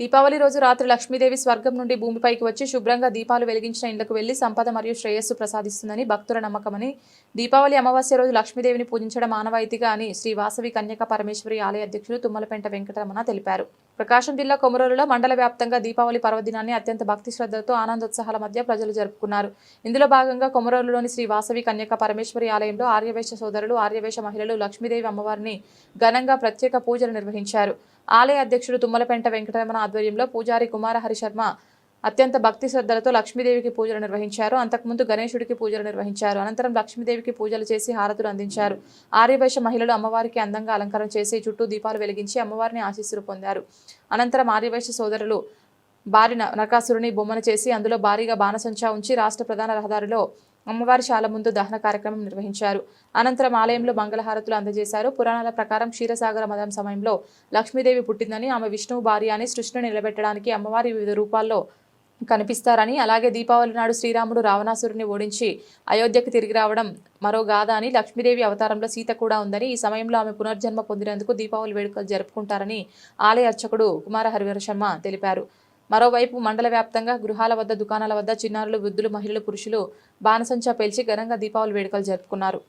దీపావళి రోజు రాత్రి లక్ష్మీదేవి స్వర్గం నుండి భూమిపైకి వచ్చి శుభ్రంగా దీపాలు వెలిగించిన ఇళ్ళకు వెళ్ళి సంపద మరియు శ్రేయస్సు ప్రసాదిస్తుందని భక్తుల నమ్మకమని దీపావళి అమావాస్య రోజు లక్ష్మీదేవిని పూజించడం ఆనవాయితీగా అని శ్రీ వాసవి కన్యక పరమేశ్వరి ఆలయ అధ్యక్షులు తుమ్మలపెంట వెంకటరమణ తెలిపారు. ప్రకాశం జిల్లా కొమరూరులో మండల వ్యాప్తంగా దీపావళి పర్వదినాన్ని అత్యంత భక్తి శ్రద్ధలతో ఆనందోత్సాహాల మధ్య ప్రజలు జరుపుకున్నారు. ఇందులో భాగంగా కొమరూరులోని శ్రీ వాసవి కన్యక పరమేశ్వరి ఆలయంలో ఆర్యవేశ సోదరులు ఆర్యవేశ మహిళలు లక్ష్మీదేవి అమ్మవారిని ఘనంగా ప్రత్యేక పూజలు నిర్వహించారు. ఆలయ అధ్యక్షుడు తుమ్మలపెంట వెంకటరమణ ఆధ్వర్యంలో పూజారి కుమార హరిశర్మ అత్యంత భక్తి శ్రద్ధలతో లక్ష్మీదేవికి పూజలు నిర్వహించారు. అంతకుముందు గణేశుడికి పూజలు నిర్వహించారు. అనంతరం లక్ష్మీదేవికి పూజలు చేసి హారతులు అందించారు. ఆర్యవైశ్య మహిళలు అమ్మవారికి అందంగా అలంకరణ చేసి చుట్టూ దీపాలు వెలిగించి అమ్మవారిని ఆశీస్సులు పొందారు. అనంతరం ఆర్యవైశ్య సోదరులు బారిన నరకాసురుని బొమ్మను చేసి అందులో భారీగా బాణసంచా ఉంచి రాష్ట్ర ప్రధాన రహదారిలో అమ్మవారి శాల ముందు దహన కార్యక్రమం నిర్వహించారు. అనంతరం ఆలయంలో మంగళహారతులు అందజేశారు. పురాణాల ప్రకారం క్షీరసాగర మదం సమయంలో లక్ష్మీదేవి పుట్టిందని ఆమె విష్ణువు భార్య అని సృష్టిని నిలబెట్టడానికి అమ్మవారి వివిధ రూపాల్లో కనిపిస్తారని అలాగే దీపావళి నాడు శ్రీరాముడు రావణాసురుని ఓడించి అయోధ్యకు తిరిగి రావడం మరో గాథ అని లక్ష్మీదేవి అవతారంలో సీత కూడా ఉందని ఈ సమయంలో ఆమె పునర్జన్మ పొందినందుకు దీపావళి వేడుకలు జరుపుకుంటారని ఆలయ అర్చకుడు కుమార హరివర శర్మ తెలిపారు. మరోవైపు మండల వ్యాప్తంగా గృహాల వద్ద దుకాణాల వద్ద చిన్నారులు వృద్ధులు మహిళలు పురుషులు బాణసంచా పేల్చి ఘనంగా దీపావళి వేడుకలు జరుపుకున్నారు.